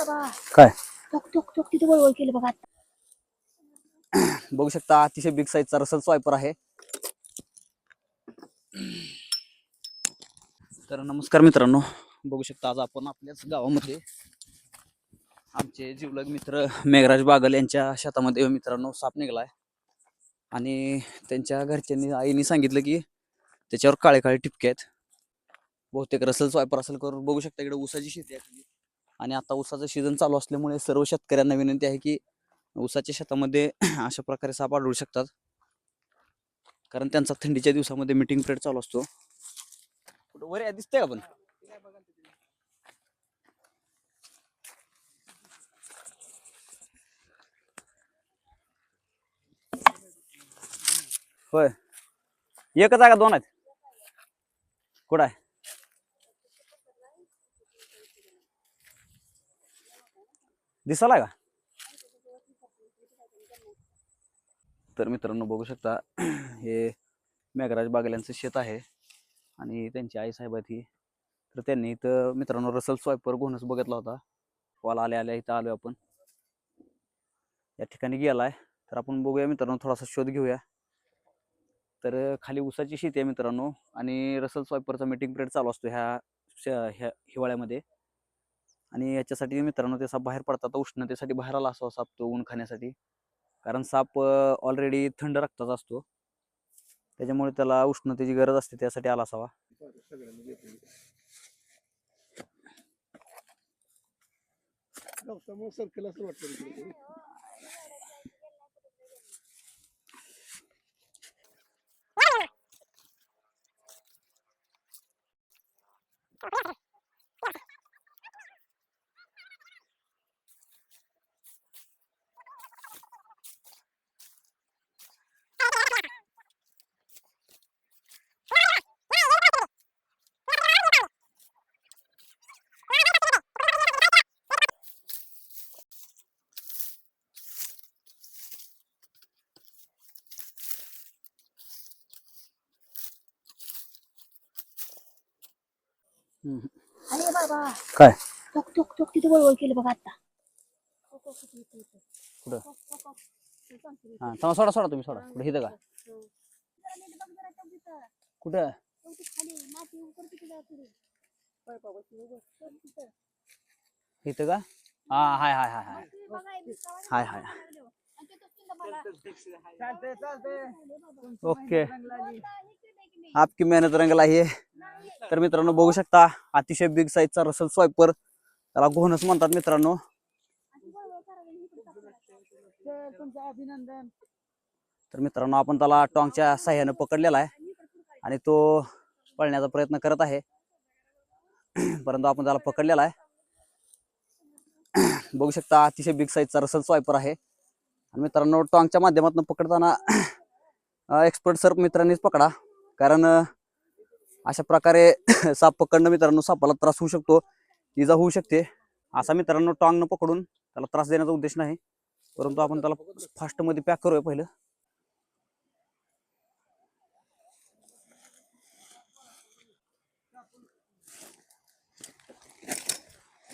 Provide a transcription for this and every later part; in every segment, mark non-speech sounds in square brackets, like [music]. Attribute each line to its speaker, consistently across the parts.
Speaker 1: बाबा.
Speaker 2: काय?
Speaker 1: टोक टोक टोक तिथे वळवळ केलं बघा आता.
Speaker 2: बघू शकता अतिशय बिग साईजचा रसल स्वायपर आहे. तर नमस्कार मित्रांनो बघू शकता आज आपण आपल्याच गावामध्ये आमचे जिवलग मित्र मेघराज बागल यांच्या शेतामध्ये मित्रांनो साप निघालाय. आणि त्यांच्या घरच्यांनी आईने सांगितलं की त्याच्यावर काळे काळे टिपके आहेत. बहुतेक रसल स्वायपर असेल करून बघू शकता इकडे ऊसाची शेती आहे. आणि आता ऊसाचं सीझन चालू असल्यामुळे सर्व शेतकऱ्यांना विनंती आहे की ऊसाच्या शेतामध्ये [clears throat] अशा प्रकारे साप आढळू शकतात. कारण त्यांचा थंडीच्या दिवसामध्ये मिटिंग पिरियड चालू असतो. कुठं वर आहे, दिसतंय का पण? होय. एकच आहे का दोन आहेत. कुठं आहे? दिसाला का? तर मित्रांनो बघू शकता [clears throat] हे मेघराज बागेल यांचं शेत आहे आणि त्यांची आई साहेब आहेत ही. तर त्यांनी इथं मित्रांनो रसल स्वायपर घोणस बघितला होता. कॉल आल्या आल्या इथं आलो आपण. या ठिकाणी गेलाय. तर आपण बघूया मित्रांनो थोडासा शोध घेऊया. तर खाली ऊसाची शेती आहे मित्रांनो आणि रसल स्वायपरचा मीटिंग पिरियड चालू असतो ह्या ह्या हिवाळ्यामध्ये. आणि याच्यासाठी मित्रांनो ते साप बाहेर पडतात. उष्णतेसाठी बाहेर आला असावा साप तो ऊन खाण्यासाठी कारण साप ऑलरेडी थंड रक्ताचा असतो. त्याच्यामुळे त्याला उष्णतेची गरज असते त्यासाठी आला असावा.
Speaker 3: सर्कल असं वाटतं इकडे.
Speaker 2: हम्म.
Speaker 1: अरे बाबा
Speaker 2: काय?
Speaker 1: टोक टोक टोक तिथे वळवळ केलं बघा आता.
Speaker 2: कुठं? हा थांबा, सोडा सोडा तुम्ही सोडा. कुठे इथं का? कुठं? इथं का? हा हाय हाय हाय हाय. हाय हाय ओके. आपकी मेहनत रंगला आहे तर मित्रांनो बघू शकता अतिशय बिग साईजचा रसल स्वायपर त्याला घोणस म्हणतात मित्रांनो. तर मित्रांनो आपण त्याला टॉंगच्या साह्यानं पकडलेला आहे. आणि तो पळण्याचा प्रयत्न करत आहे. परंतु आपण त्याला पकडलेला आहे. बघू शकता अतिशय बिग साईजचा रसल स्वायपर आहे. आणि मित्रांनो टॉंगच्या माध्यमातून पकडताना एक्सपर्ट सर मित्रांनीच पकडा. कारण अशा प्रकारे [coughs] साप पकडणं मित्रांनो सापाला त्रास होऊ शकतो. इजा होऊ शकते. असा मित्रांनो टॉंगनं पकडून त्याला त्रास देण्याचा उद्देश नाही. परंतु आपण त्याला फास्टमध्ये पॅक करूया पहिलं.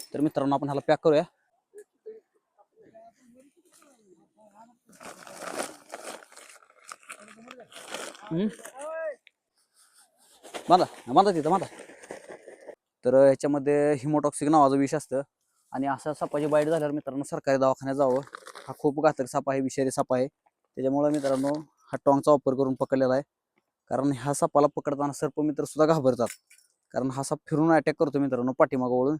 Speaker 2: तर मित्रांनो आपण ह्याला पॅक करूया. हम्म. बांधा बांधा तिथं बांधा. तर ह्याच्यामध्ये हिमोटॉक्सिक नावाचं विष असतं. आणि असं सापाची बाईट झाल्यावर मित्रांनो सरकारी दवाखान्यात जावं. हा खूप घातक साप आहे विषारी साप आहे. त्याच्यामुळं मित्रांनो हा टॉंगचा वापर करून पकडलेला आहे. कारण ह्या सापाला पकडताना सर्पमित्र सुद्धा घाबरतात. कारण हा साप फिरून अटॅक करतो मित्रांनो पाठीमागं वळून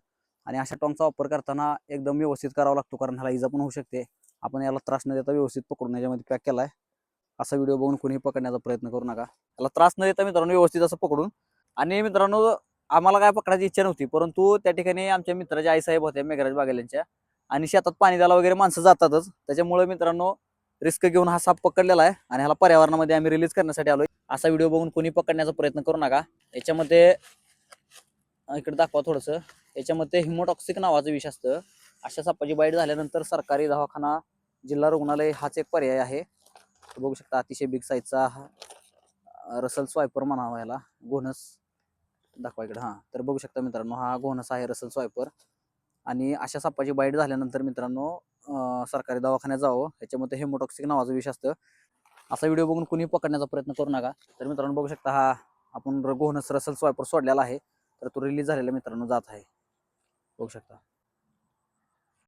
Speaker 2: आणि अशा टॉंगचा वापर करताना एकदम व्यवस्थित करावा लागतो कारण ह्याला इजा पण होऊ शकते. आपण याला त्रास न देता व्यवस्थित पकडून याच्यामध्ये पॅक केला आहे असा व्हिडिओ बघून कोणीही पकडण्याचा प्रयत्न करू नका. त्याला त्रास न देता मित्रांनो व्यवस्थित असं पकडून. आणि मित्रांनो आम्हाला काय पकडायची इच्छा नव्हती परंतु त्या ठिकाणी आमच्या मित्राच्या आईसाहेब होत्या मेघराज बागेल यांच्या आणि शेतात पाणी द्यायला वगैरे माणसं जातातच. त्याच्यामुळे मित्रांनो रिस्क घेऊन हा साप पकडलेला आहे. आणि ह्याला पर्यावरणामध्ये आम्ही रिलीज करण्यासाठी आलोय. असा व्हिडिओ बघून कोणी पकडण्याचा प्रयत्न करू नका. याच्यामध्ये इकडे दाखवा थोडंसं. याच्यामध्ये हिमोटॉक्सिक नावाचं विष असतं. अशा सापाची बाईट झाल्यानंतर सरकारी दवाखाना जिल्हा रुग्णालय हाच एक पर्याय आहे. तर बघू शकता. अतिशय बिग साईजचा हा रसल स्वायपर म्हणावा याला. घोणस दाखवा इकडे. हां तर बघू शकता मित्रांनो हा घोणस आहे रसल स्वायपर आणि अशा सापाची बाईट झाल्यानंतर मित्रांनो सरकारी दवाखान्यात जावं. याच्यामध्ये हेमोटॉक्सिक नावाचं विष असतं. असा व्हिडिओ बघून कुणी पकडण्याचा प्रयत्न करू नका. तर मित्रांनो बघू शकता हा आपण घोणस रसल स्वायपर सोडलेला आहे. तर तो रिलीज झालेला मित्रांनो जात आहे. बघू शकता.